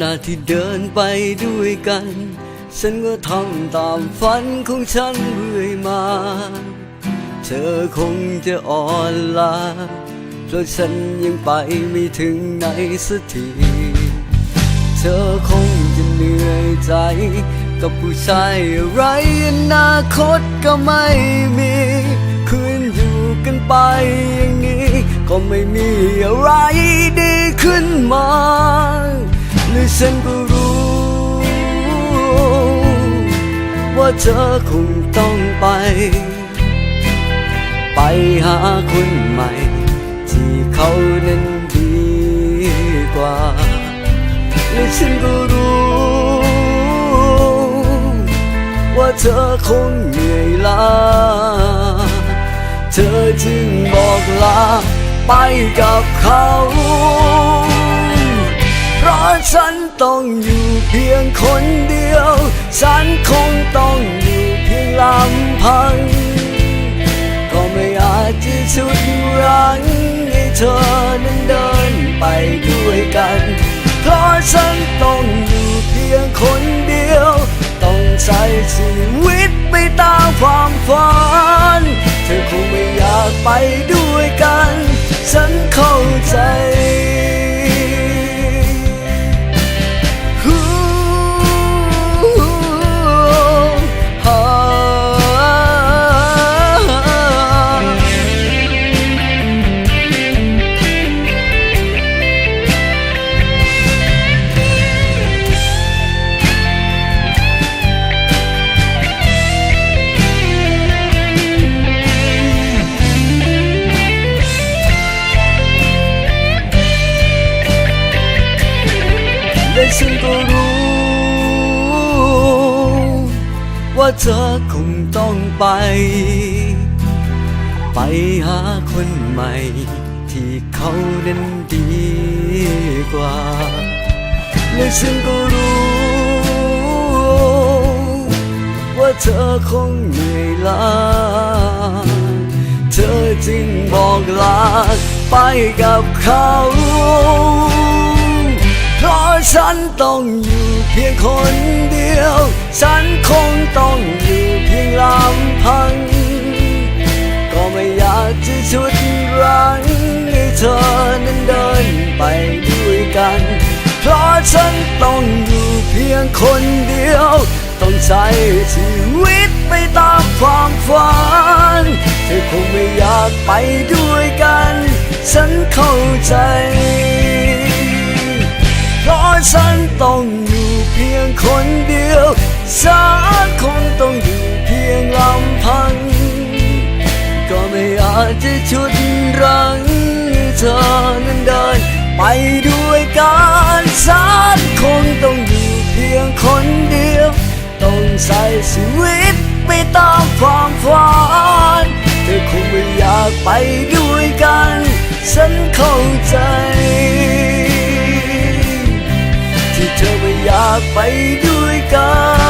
นาที่เดินไปด้วยกัน ฉันก็ทำตามฝันของฉันเรื่อยมา เธอคงจะอ่อนล้าเพราะฉันยังไปไม่ถึงไหนสักที เธอคงจะเหนื่อยใจ กับผู้ชายอะไรอนาคตก็ไม่มีคืนอยู่กันไปอย่างนี้ ก็ไม่มีอะไรดีขึ้นมา หรือฉันก็รู้ ว่าเธอคงต้องไป ไปหาคนใหม่ ที่เขานั้นดีกว่า และฉันก็รู้ ว่าเธอคงเหนื่อยล้า เธอจึงบอกลาไปกับเขา ฉันต้องอยู่เพียงคนเดียว ฉันคงต้องอยู่เพียงลำพัง ก็ไม่อาจจะชุดรั้งให้เธอนั้นเดินไปด้วย ก็รู้ ว่าเธอคงต้องไป ไปหาคนใหม่ ที่เขานั้นดีกว่า และฉันก็รู้ ว่าเธอคงเหนื่อยล้าเธอจึงบอกลาไปกับเขา ฉันต้องอยู่เพียงคนเดียว ฉันคงต้องอยู่เพียงลำพัง ก็ไม่อยากจะชุดรั้งให้เธอนั้นเดินไปด้วยกัน เพราะฉันต้องอยู่เพียงคนเดียว ต้องใช้ชีวิตไปตามความฝัน เธอคงไม่อยากไปด้วยกัน ฉัน จะชุดรังเธอนั้นเดิน ไปด้วยกันฉันคงต้องอยู่เพียงคนเดียว ต้องใช้ชีวิตไปตามความฝันเธอคงไม่อยากไปด้วยกัน ฉันเข้าใจ ที่เธอไม่อยากไปด้วยกัน